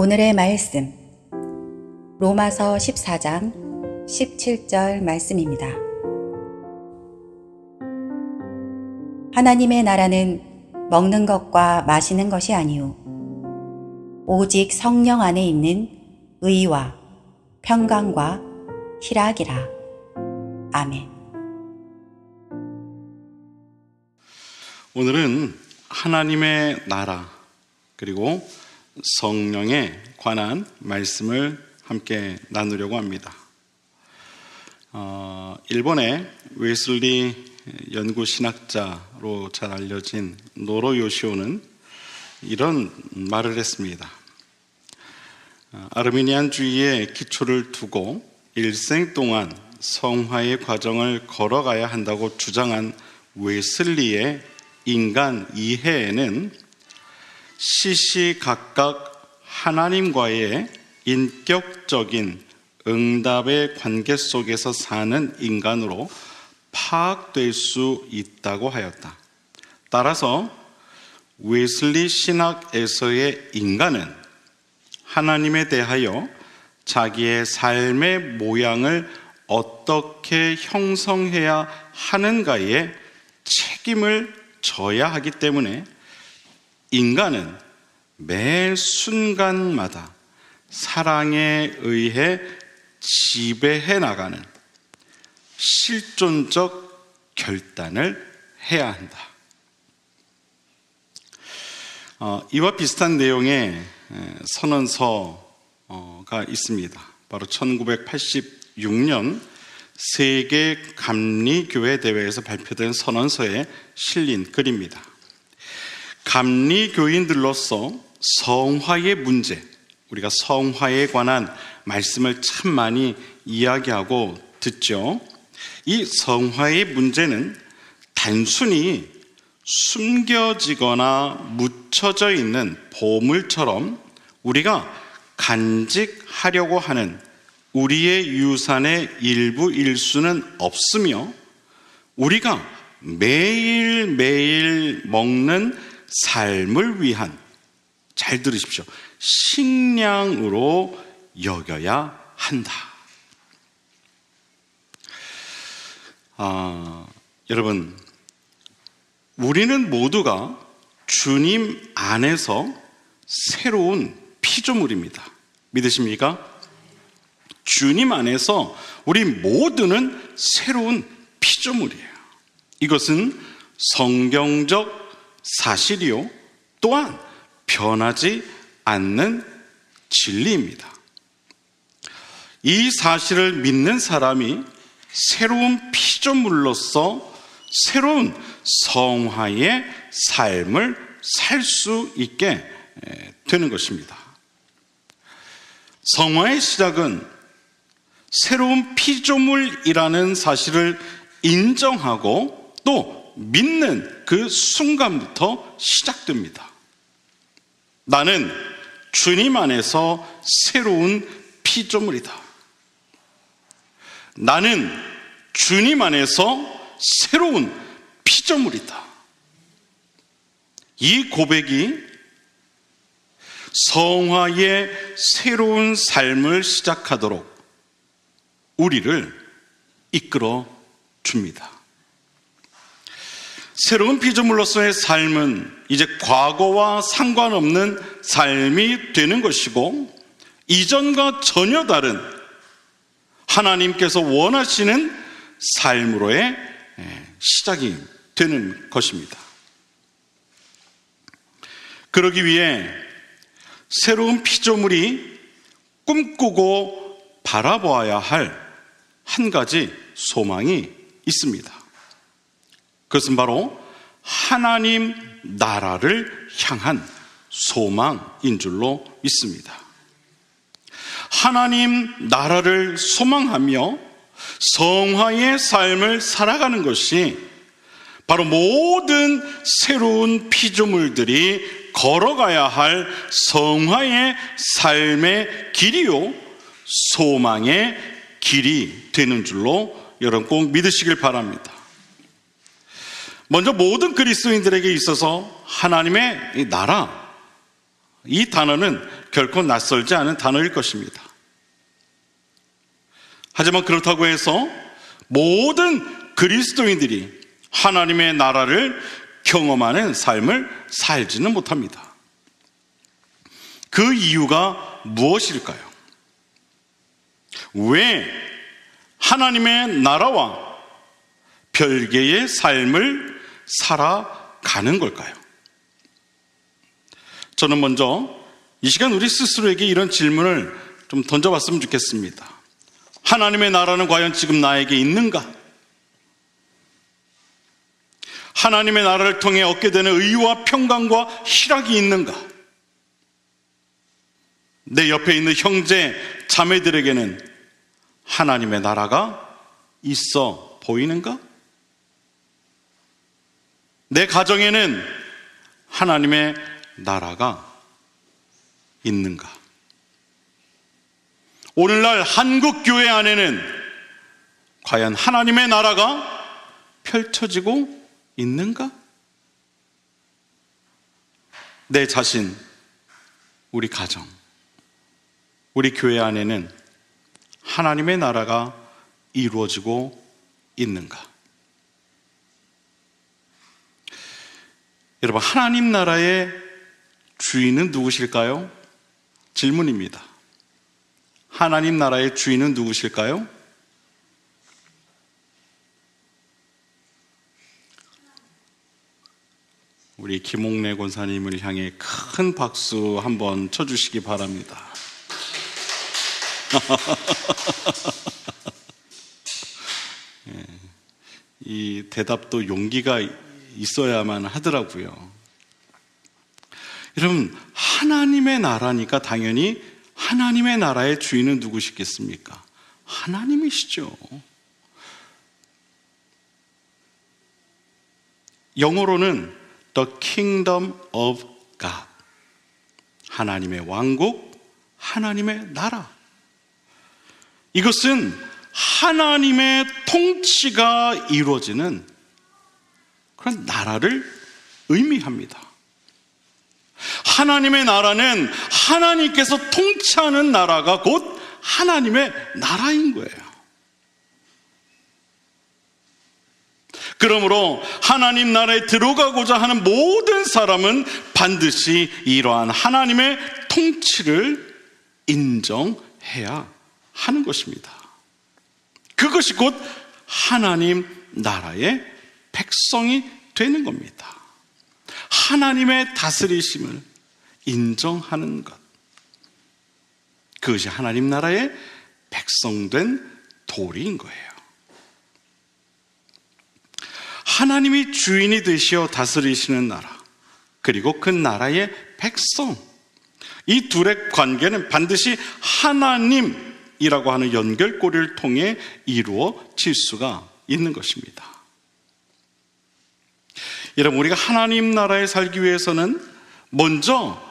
오늘의 말씀. 로마서 14장 17절 말씀입니다. 하나님의 나라는 먹는 것과 마시는 것이 아니요 오직 성령 안에 있는 의와 평강과 희락이라. 아멘. 오늘은 하나님의 나라 그리고 성령에 관한 말씀을 함께 나누려고 합니다. 어, 일본의 웨슬리 연구 신학자로 잘 알려진 노로 요시오는 이런 말을 했습니다. 어, 아르미니안 주의의 기초를 두고 일생 동안 성화의 과정을 걸어가야 한다고 주장한 웨슬리의 인간 이해에는 시시각각 하나님과의 인격적인 응답의 관계 속에서 사는 인간으로 파악될 수 있다고 하였다. 따라서 웨슬리 신학에서의 인간은 하나님에 대하여 자기의 삶의 모양을 어떻게 형성해야 하는가에 책임을 져야 하기 때문에 인간은 매 순간마다 사랑에 의해 지배해 나가는 실존적 결단을 해야 한다. 어, 이와 비슷한 내용의 선언서가 있습니다. 바로 1986년 세계 감리교회 대회에서 발표된 선언서에 실린 글입니다. 감리 교인들로서 성화의 문제, 우리가 성화에 관한 말씀을 참 많이 이야기하고 듣죠. 이 성화의 문제는 단순히 숨겨지거나 묻혀져 있는 보물처럼 우리가 간직하려고 하는 우리의 유산의 일부일 수는 없으며 우리가 매일매일 먹는 삶을 위한 잘 들으십시오. 식량으로 여겨야 한다. 아, 여러분, 우리는 모두가 주님 안에서 새로운 피조물입니다. 믿으십니까? 주님 안에서 우리 모두는 새로운 피조물이에요. 이것은 성경적 사실이요. 또한 변하지 않는 진리입니다. 이 사실을 믿는 사람이 새로운 피조물로서 새로운 성화의 삶을 살 수 있게 되는 것입니다. 성화의 시작은 새로운 피조물이라는 사실을 인정하고 또 믿는 그 순간부터 시작됩니다. 나는 주님 안에서 새로운 피조물이다. 나는 주님 안에서 새로운 피조물이다. 이 고백이 성화의 새로운 삶을 시작하도록 우리를 이끌어 줍니다. 새로운 피조물로서의 삶은 이제 과거와 상관없는 삶이 되는 것이고 이전과 전혀 다른 하나님께서 원하시는 삶으로의 시작이 되는 것입니다. 그러기 위해 새로운 피조물이 꿈꾸고 바라보아야 할 한 가지 소망이 있습니다. 그것은 바로 하나님 나라를 향한 소망인 줄로 믿습니다. 하나님 나라를 소망하며 성화의 삶을 살아가는 것이 바로 모든 새로운 피조물들이 걸어가야 할 성화의 삶의 길이요, 소망의 길이 되는 줄로 여러분 꼭 믿으시길 바랍니다. 먼저 모든 그리스도인들에게 있어서 하나님의 나라, 이 단어는 결코 낯설지 않은 단어일 것입니다. 하지만 그렇다고 해서 모든 그리스도인들이 하나님의 나라를 경험하는 삶을 살지는 못합니다. 그 이유가 무엇일까요? 왜 하나님의 나라와 별개의 삶을 살아가는 걸까요? 저는 먼저 이 시간 우리 스스로에게 이런 질문을 좀 던져봤으면 좋겠습니다. 하나님의 나라는 과연 지금 나에게 있는가? 하나님의 나라를 통해 얻게 되는 의와 평강과 희락이 있는가? 내 옆에 있는 형제, 자매들에게는 하나님의 나라가 있어 보이는가? 내 가정에는 하나님의 나라가 있는가? 오늘날 한국 교회 안에는 과연 하나님의 나라가 펼쳐지고 있는가? 내 자신, 우리 가정, 우리 교회 안에는 하나님의 나라가 이루어지고 있는가? 여러분, 하나님 나라의 주인은 누구실까요? 질문입니다. 하나님 나라의 주인은 누구실까요? 우리 김옥래 권사님을 향해 큰 박수 한번 쳐주시기 바랍니다. 예, 이 대답도 용기가 있어야만 하더라고요. 여러분, 하나님의 나라니까 당연히 하나님의 나라의 주인은 누구시겠습니까? 하나님이시죠. 영어로는 The Kingdom of God. 하나님의 왕국, 하나님의 나라. 이것은 하나님의 통치가 이루어지는 그런 나라를 의미합니다. 하나님의 나라는 하나님께서 통치하는 나라가 곧 하나님의 나라인 거예요. 그러므로 하나님 나라에 들어가고자 하는 모든 사람은 반드시 이러한 하나님의 통치를 인정해야 하는 것입니다. 그것이 곧 하나님 나라의 백성이 되는 겁니다. 하나님의 다스리심을 인정하는 것. 그것이 하나님 나라의 백성된 도리인 거예요. 하나님이 주인이 되시어 다스리시는 나라, 그리고 그 나라의 백성. 이 둘의 관계는 반드시 하나님이라고 하는 연결고리를 통해 이루어질 수가 있는 것입니다. 여러분, 우리가 하나님 나라에 살기 위해서는 먼저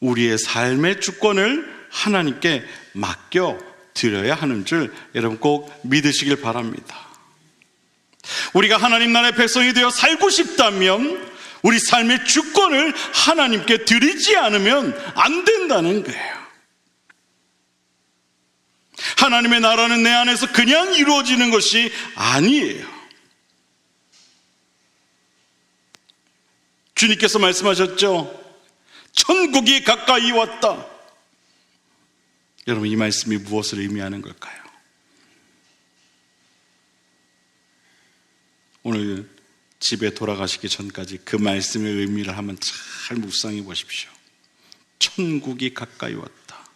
우리의 삶의 주권을 하나님께 맡겨 드려야 하는 줄 여러분 꼭 믿으시길 바랍니다. 우리가 하나님 나라의 백성이 되어 살고 싶다면 우리 삶의 주권을 하나님께 드리지 않으면 안 된다는 거예요. 하나님의 나라는 내 안에서 그냥 이루어지는 것이 아니에요. 주님께서 말씀하셨죠. 천국이 가까이 왔다. 여러분, 이 말씀이 무엇을 의미하는 걸까요? 오늘 집에 돌아가시기 전까지 그 말씀의 의미를 한번 잘 묵상해 보십시오. 천국이 가까이 왔다.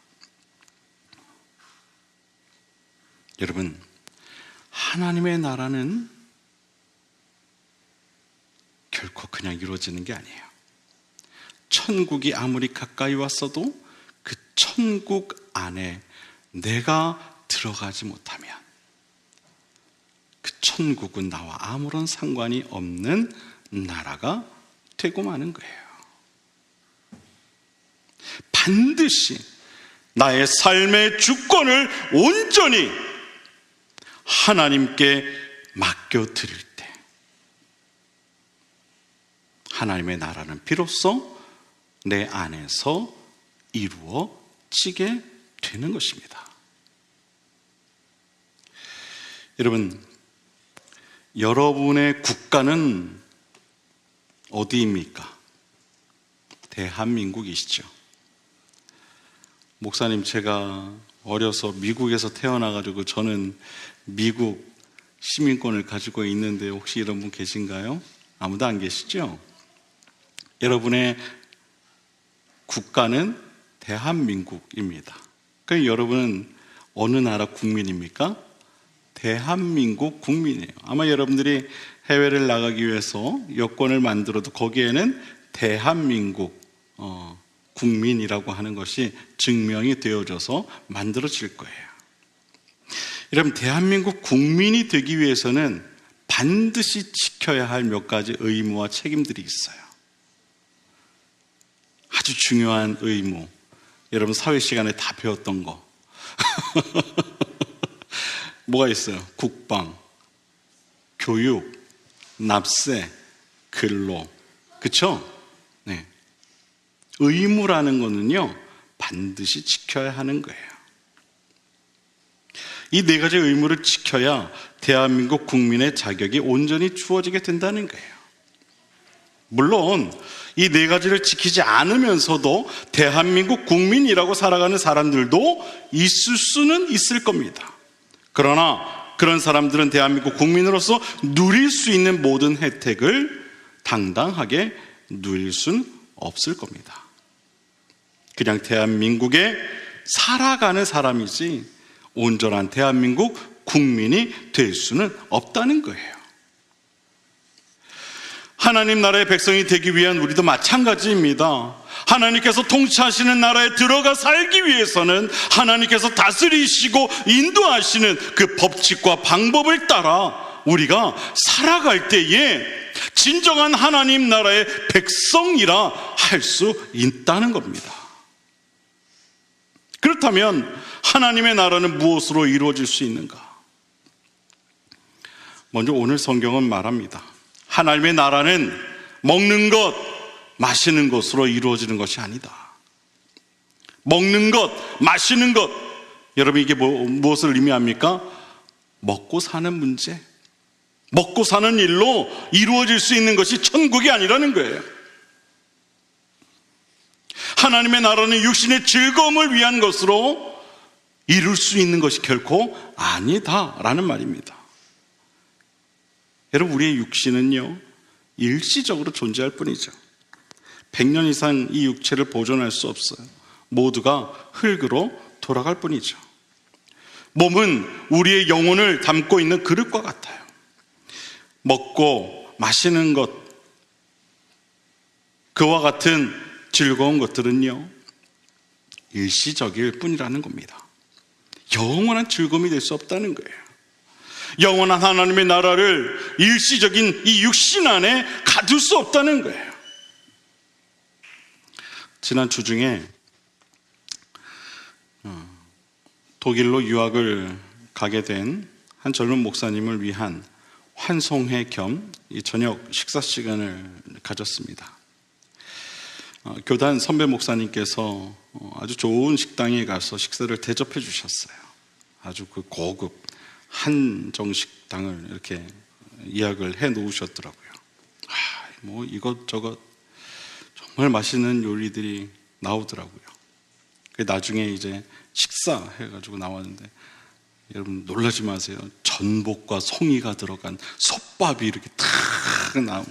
여러분, 하나님의 나라는 결코 그냥 이루어지는 게 아니에요. 천국이 아무리 가까이 왔어도 그 천국 안에 내가 들어가지 못하면 그 천국은 나와 아무런 상관이 없는 나라가 되고 마는 거예요. 반드시 나의 삶의 주권을 온전히 하나님께 맡겨 드릴 때 하나님의 나라는 비로소 내 안에서 이루어지게 되는 것입니다. 여러분, 여러분의 국가는 어디입니까? 대한민국이시죠. 목사님, 제가 어려서 미국에서 태어나가지고 저는 미국 시민권을 가지고 있는데 혹시 이런 분 계신가요? 아무도 안 계시죠? 여러분의 국가는 대한민국입니다. 그럼 여러분은 어느 나라 국민입니까? 대한민국 국민이에요. 아마 여러분들이 해외를 나가기 위해서 여권을 만들어도 거기에는 대한민국 어, 국민이라고 하는 것이 증명이 되어져서 만들어질 거예요. 여러분, 대한민국 국민이 되기 위해서는 반드시 지켜야 할 몇 가지 의무와 책임들이 있어요. 아주 중요한 의무. 여러분, 사회 시간에 다 배웠던 거. 뭐가 있어요? 국방, 교육, 납세, 근로. 그쵸? 네. 의무라는 거는요, 반드시 지켜야 하는 거예요. 이 네 가지 의무를 지켜야 대한민국 국민의 자격이 온전히 주어지게 된다는 거예요. 물론 이 네 가지를 지키지 않으면서도 대한민국 국민이라고 살아가는 사람들도 있을 수는 있을 겁니다. 그러나 그런 사람들은 대한민국 국민으로서 누릴 수 있는 모든 혜택을 당당하게 누릴 수는 없을 겁니다. 그냥 대한민국에 살아가는 사람이지 온전한 대한민국 국민이 될 수는 없다는 거예요. 하나님 나라의 백성이 되기 위한 우리도 마찬가지입니다. 하나님께서 통치하시는 나라에 들어가 살기 위해서는 하나님께서 다스리시고 인도하시는 그 법칙과 방법을 따라 우리가 살아갈 때에 진정한 하나님 나라의 백성이라 할 수 있다는 겁니다. 그렇다면 하나님의 나라는 무엇으로 이루어질 수 있는가? 먼저 오늘 성경은 말합니다. 하나님의 나라는 먹는 것, 마시는 것으로 이루어지는 것이 아니다. 먹는 것, 마시는 것. 여러분 이게 뭐, 무엇을 의미합니까? 먹고 사는 문제. 먹고 사는 일로 이루어질 수 있는 것이 천국이 아니라는 거예요. 하나님의 나라는 육신의 즐거움을 위한 것으로 이룰 수 있는 것이 결코 아니다라는 말입니다. 여러분, 우리의 육신은요, 일시적으로 존재할 뿐이죠. 100년 이상 이 육체를 보존할 수 없어요. 모두가 흙으로 돌아갈 뿐이죠. 몸은 우리의 영혼을 담고 있는 그릇과 같아요. 먹고 마시는 것, 그와 같은 즐거운 것들은요, 일시적일 뿐이라는 겁니다. 영원한 즐거움이 될 수 없다는 거예요. 영원한 하나님의 나라를 일시적인 이 육신 안에 가둘 수 없다는 거예요. 지난 주 중에 어, 독일로 유학을 가게 된 한 젊은 목사님을 위한 환송회 겸이 저녁 식사 시간을 가졌습니다. 어, 교단 선배 목사님께서 어, 아주 좋은 식당에 가서 식사를 대접해 주셨어요. 아주 그 고급 한 정식당을 이렇게 예약을 해 놓으셨더라고요. 아, 뭐 이것저것 정말 맛있는 요리들이 나오더라고요. 그 나중에 이제 식사 해가지고 나왔는데 여러분 놀라지 마세요. 전복과 송이가 들어간 솥밥이 이렇게 탁 나오.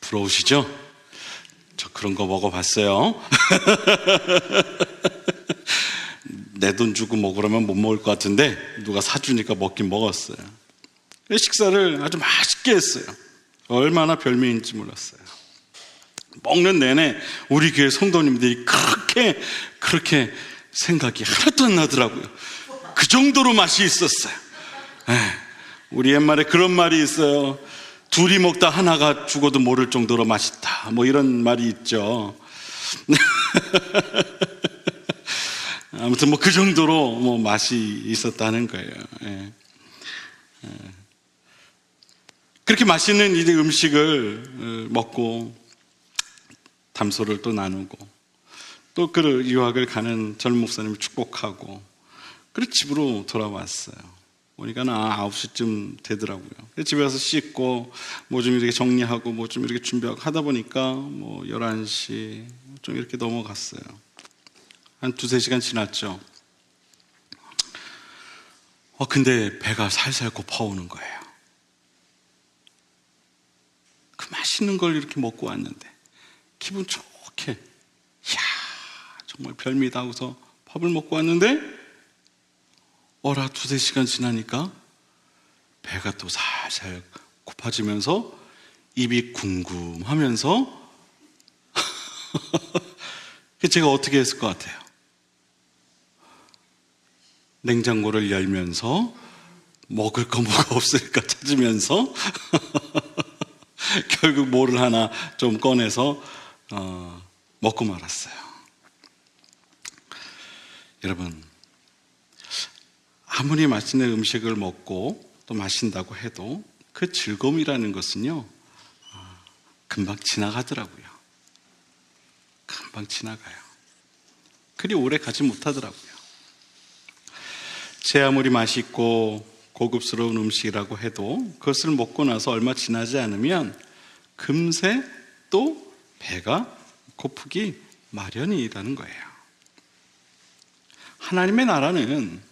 부러우시죠? 저 그런 거 먹어봤어요. 내 돈 주고 먹으라면 못 먹을 것 같은데 누가 사주니까 먹긴 먹었어요. 식사를 아주 맛있게 했어요. 얼마나 별미인지 몰랐어요. 먹는 내내 우리 교회 성도님들이 그렇게 그렇게 생각이 하나도 안 나더라고요. 그 정도로 맛이 있었어요. 에이, 우리 옛말에 그런 말이 있어요. 둘이 먹다 하나가 죽어도 모를 정도로 맛있다. 뭐 이런 말이 있죠. 아무튼 뭐 그 정도로 뭐 맛이 있었다는 거예요. 예. 예. 그렇게 맛있는 이 음식을 어, 먹고 담소를 또 나누고 또 그 유학을 가는 젊은 목사님을 축복하고 그리고 집으로 돌아왔어요. 오니까 아 9시쯤 되더라고요. 집에 와서 씻고 뭐 좀 이렇게 정리하고 뭐 좀 이렇게 준비하고 하다 보니까 뭐 11시 좀 이렇게 넘어갔어요. 한 두세 시간 지났죠. 어, 근데 배가 살살 고파오는 거예요. 그 맛있는 걸 이렇게 먹고 왔는데 기분 좋게 이야 정말 별미다 하고서 밥을 먹고 왔는데 어라 두세 시간 지나니까 배가 또 살살 고파지면서 입이 궁금하면서 제가 어떻게 했을 것 같아요? 냉장고를 열면서 먹을 거 뭐가 없을까 찾으면서 결국 뭐를 하나 좀 꺼내서 어, 먹고 말았어요. 여러분 아무리 맛있는 음식을 먹고 또 마신다고 해도 그 즐거움이라는 것은요 아, 금방 지나가더라고요. 금방 지나가요. 그리 오래 가지 못하더라고요. 제 아무리 맛있고 고급스러운 음식이라고 해도 그것을 먹고 나서 얼마 지나지 않으면 금세 또 배가 고프기 마련이라는 거예요. 하나님의 나라는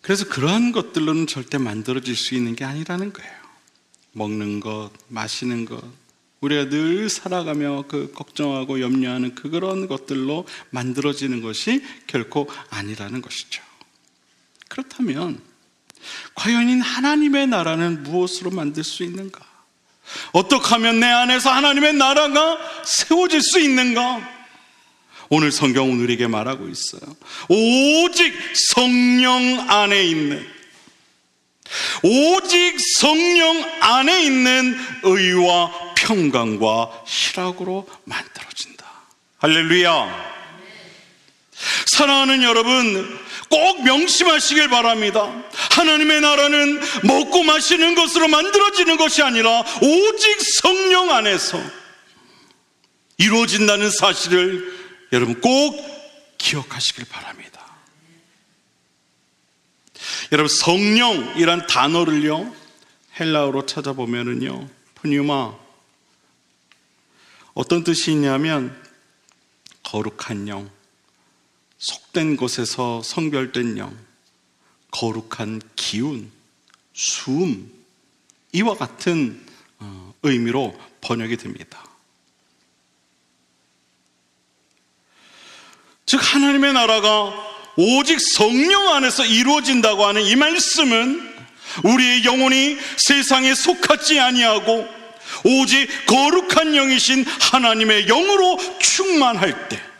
그래서 그러한 것들로는 절대 만들어질 수 있는 게 아니라는 거예요. 먹는 것, 마시는 것, 우리가 늘 살아가며 그 걱정하고 염려하는 그 그런 것들로 만들어지는 것이 결코 아니라는 것이죠. 그렇다면 과연 하나님의 나라는 무엇으로 만들 수 있는가? 어떻게 하면 내 안에서 하나님의 나라가 세워질 수 있는가? 오늘 성경은 우리에게 말하고 있어요. 오직 성령 안에 있는 오직 성령 안에 있는 의와 평강과 희락으로 만들어진다. 할렐루야. 사랑하는 여러분, 꼭 명심하시길 바랍니다. 하나님의 나라는 먹고 마시는 것으로 만들어지는 것이 아니라 오직 성령 안에서 이루어진다는 사실을 여러분 꼭 기억하시길 바랍니다. 여러분 성령이란 단어를요 헬라어로 찾아보면은요 푸뉴마 어떤 뜻이 있냐면 거룩한 영, 속된 곳에서 성별된 영, 거룩한 기운, 수음 이와 같은 어, 의미로 번역이 됩니다. 즉 하나님의 나라가 오직 성령 안에서 이루어진다고 하는 이 말씀은 우리의 영혼이 세상에 속하지 아니하고 오직 거룩한 영이신 하나님의 영으로 충만할 때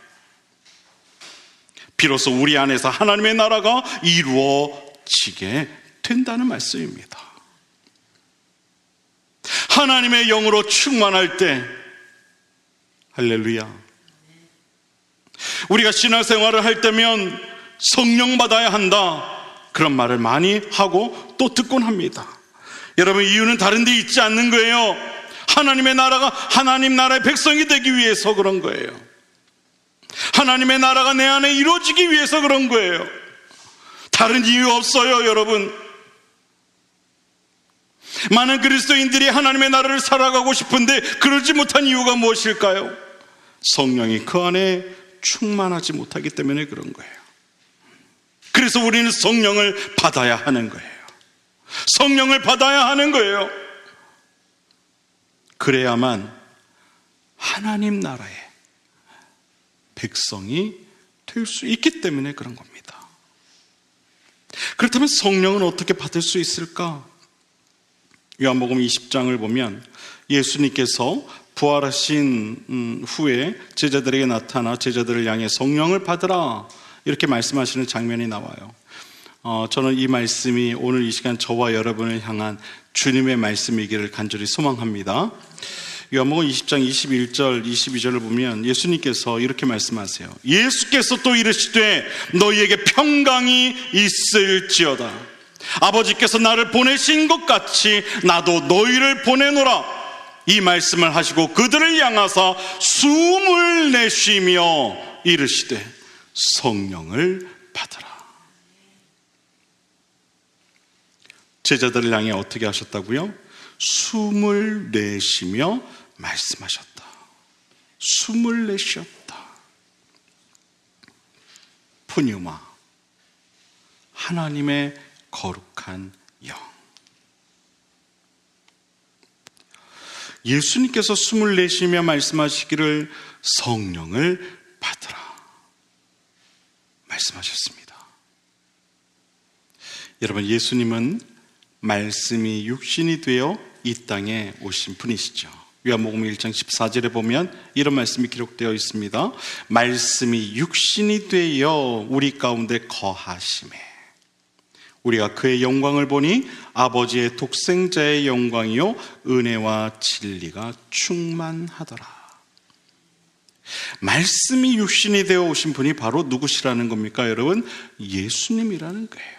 비로소 우리 안에서 하나님의 나라가 이루어지게 된다는 말씀입니다. 하나님의 영으로 충만할 때 할렐루야 우리가 신앙생활을 할 때면 성령 받아야 한다. 그런 말을 많이 하고 또 듣곤 합니다. 여러분, 이유는 다른 데 있지 않는 거예요. 하나님의 나라가 하나님 나라의 백성이 되기 위해서 그런 거예요. 하나님의 나라가 내 안에 이루어지기 위해서 그런 거예요. 다른 이유 없어요, 여러분. 많은 그리스도인들이 하나님의 나라를 살아가고 싶은데 그러지 못한 이유가 무엇일까요? 성령이 그 안에 충만하지 못하기 때문에 그런 거예요. 그래서 우리는 성령을 받아야 하는 거예요. 성령을 받아야 하는 거예요. 그래야만 하나님 나라의 백성이 될 수 있기 때문에 그런 겁니다. 그렇다면 성령은 어떻게 받을 수 있을까? 요한복음 20장을 보면 예수님께서 부활하신 음, 후에 제자들에게 나타나 제자들을 향해 성령을 받으라 이렇게 말씀하시는 장면이 나와요. 어, 저는 이 말씀이 오늘 이 시간 저와 여러분을 향한 주님의 말씀이기를 간절히 소망합니다. 요한복음 20장 21절 22절을 보면 예수님께서 이렇게 말씀하세요. 예수께서 또 이르시되 너희에게 평강이 있을지어다. 아버지께서 나를 보내신 것 같이 나도 너희를 보내노라. 이 말씀을 하시고 그들을 향하사 숨을 내쉬며 이르시되 성령을 받으라. 제자들을 향해 어떻게 하셨다고요? 숨을 내쉬며 말씀하셨다. 숨을 내쉬었다. 푸뉴마 하나님의 거룩한 영. 예수님께서 숨을 내쉬며 말씀하시기를 성령을 받으라. 말씀하셨습니다. 여러분, 예수님은 말씀이 육신이 되어 이 땅에 오신 분이시죠. 요한복음 1장 14절에 보면 이런 말씀이 기록되어 있습니다. 말씀이 육신이 되어 우리 가운데 거하심에 우리가 그의 영광을 보니 아버지의 독생자의 영광이요 은혜와 진리가 충만하더라. 말씀이 육신이 되어 오신 분이 바로 누구시라는 겁니까, 여러분? 예수님이라는 거예요.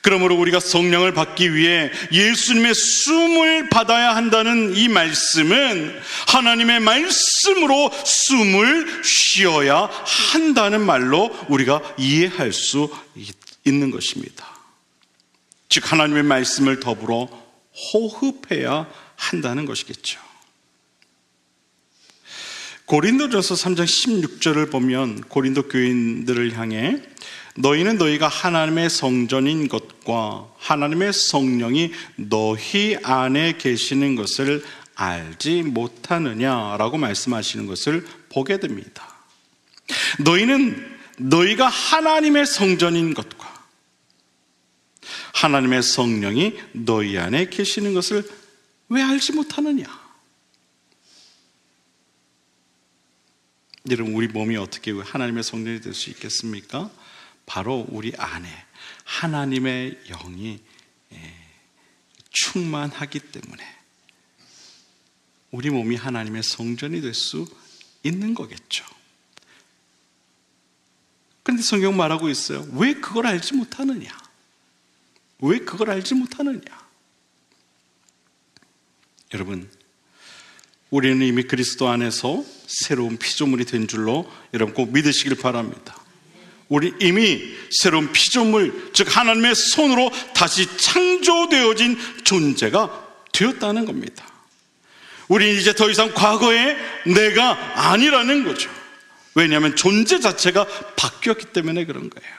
그러므로 우리가 성령을 받기 위해 예수님의 숨을 받아야 한다는 이 말씀은 하나님의 말씀으로 숨을 쉬어야 한다는 말로 우리가 이해할 수 있는 것입니다. 즉, 하나님의 말씀을 더불어 호흡해야 한다는 것이겠죠. 고린도전서 3장 16절을 보면 고린도 교인들을 향해 너희는 너희가 하나님의 성전인 것과 하나님의 성령이 너희 안에 계시는 것을 알지 못하느냐라고 말씀하시는 것을 보게 됩니다. 너희는 너희가 하나님의 성전인 것과 하나님의 성령이 너희 안에 계시는 것을 왜 알지 못하느냐? 여러분, 우리 몸이 어떻게 하나님의 성전이 될 수 있겠습니까? 바로 우리 안에 하나님의 영이 예, 충만하기 때문에 우리 몸이 하나님의 성전이 될 수 있는 거겠죠. 그런데 성경 말하고 있어요. 왜 그걸 알지 못하느냐? 왜 그걸 알지 못하느냐? 여러분, 우리는 이미 그리스도 안에서 새로운 피조물이 된 줄로 여러분 꼭 믿으시길 바랍니다. 우리 이미 새로운 피조물, 즉 하나님의 손으로 다시 창조되어진 존재가 되었다는 겁니다. 우리는 이제 더 이상 과거의 내가 아니라는 거죠. 왜냐하면 존재 자체가 바뀌었기 때문에 그런 거예요.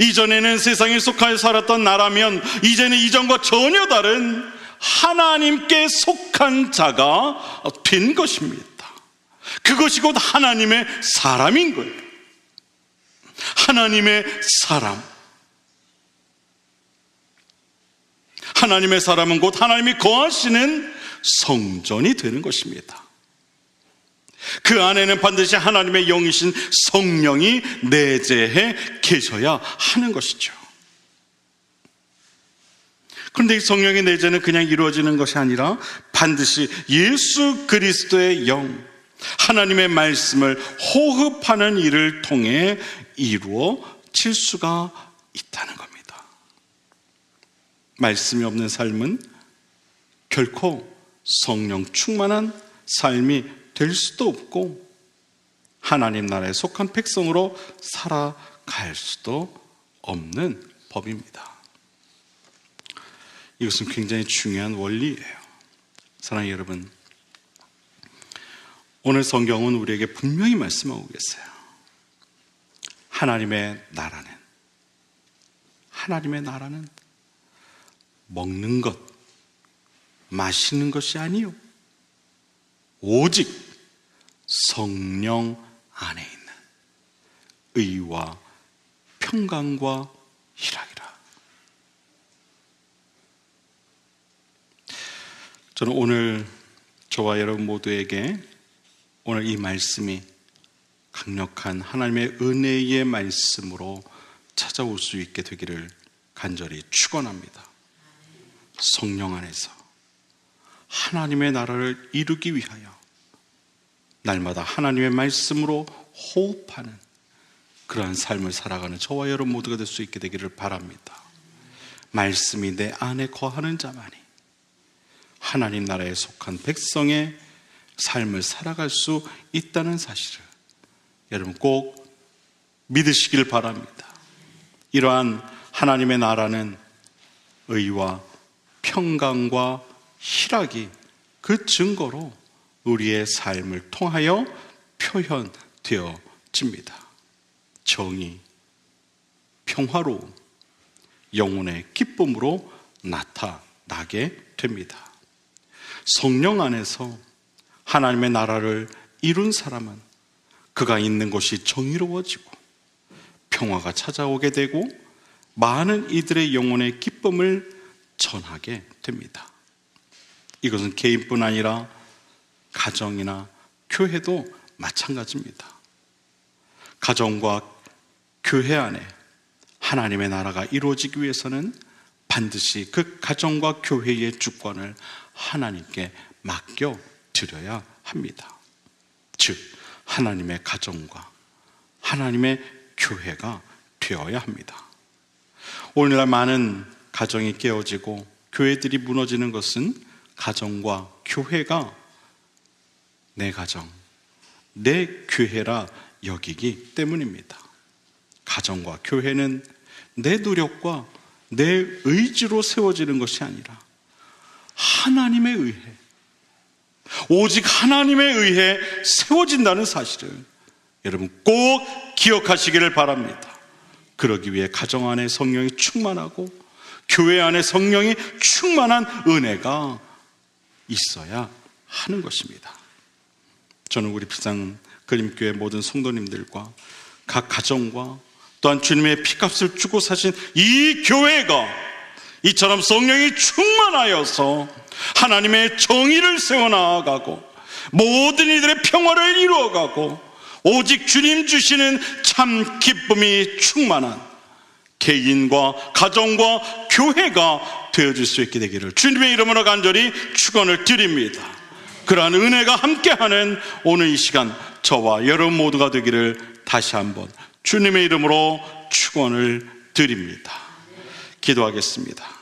이전에는 세상에 속하여 살았던 나라면 이제는 이전과 전혀 다른 하나님께 속한 자가 된 것입니다. 그것이 곧 하나님의 사람인 거예요. 하나님의 사람. 하나님의 사람은 곧 하나님이 거하시는 성전이 되는 것입니다. 그 안에는 반드시 하나님의 영이신 성령이 내재해 계셔야 하는 것이죠. 그런데 이 성령의 내재는 그냥 이루어지는 것이 아니라 반드시 예수 그리스도의 영, 하나님의 말씀을 호흡하는 일을 통해 이루어질 수가 있다는 겁니다. 말씀이 없는 삶은 결코 성령 충만한 삶이 될 수도 없고 하나님 나라에 속한 백성으로 살아갈 수도 없는 법입니다. 이것은 굉장히 중요한 원리예요. 사랑하는 여러분, 오늘 성경은 우리에게 분명히 말씀하고 계세요. 하나님의 나라는 하나님의 나라는 먹는 것, 마시는 것이 아니요. 오직 성령 안에 있는 의와 평강과 희락이라. 저는 오늘 저와 여러분 모두에게 오늘 이 말씀이 강력한 하나님의 은혜의 말씀으로 찾아올 수 있게 되기를 간절히 축원합니다. 성령 안에서 하나님의 나라를 이루기 위하여 날마다 하나님의 말씀으로 호흡하는 그러한 삶을 살아가는 저와 여러분 모두가 될 수 있게 되기를 바랍니다. 말씀이 내 안에 거하는 자만이 하나님 나라에 속한 백성의 삶을 살아갈 수 있다는 사실을 여러분 꼭 믿으시길 바랍니다. 이러한 하나님의 나라는 의와 평강과 희락이 그 증거로 우리의 삶을 통하여 표현되어집니다. 정의, 평화로움, 영혼의 기쁨으로 나타나게 됩니다. 성령 안에서 하나님의 나라를 이룬 사람은 그가 있는 곳이 정의로워지고 평화가 찾아오게 되고 많은 이들의 영혼의 기쁨을 전하게 됩니다. 이것은 개인뿐 아니라 가정이나 교회도 마찬가지입니다. 가정과 교회 안에 하나님의 나라가 이루어지기 위해서는 반드시 그 가정과 교회의 주권을 하나님께 맡겨 드려야 합니다. 즉, 하나님의 가정과 하나님의 교회가 되어야 합니다. 오늘날 많은 가정이 깨어지고 교회들이 무너지는 것은 가정과 교회가 내 가정, 내 교회라 여기기 때문입니다. 가정과 교회는 내 노력과 내 의지로 세워지는 것이 아니라 하나님에 의해 오직 하나님에 의해 세워진다는 사실을 여러분 꼭 기억하시기를 바랍니다. 그러기 위해 가정 안에 성령이 충만하고 교회 안에 성령이 충만한 은혜가 있어야 하는 것입니다. 저는 우리 비상 그림교회 모든 성도님들과 각 가정과 또한 주님의 피값을 주고 사신 이 교회가 이처럼 성령이 충만하여서 하나님의 정의를 세워나가고 모든 이들의 평화를 이루어가고 오직 주님 주시는 참 기쁨이 충만한 개인과 가정과 교회가 되어질 수 있게 되기를 주님의 이름으로 간절히 축원을 드립니다. 그러한 은혜가 함께하는 오늘 이 시간 저와 여러분 모두가 되기를 다시 한번 주님의 이름으로 축원을 드립니다. 기도하겠습니다.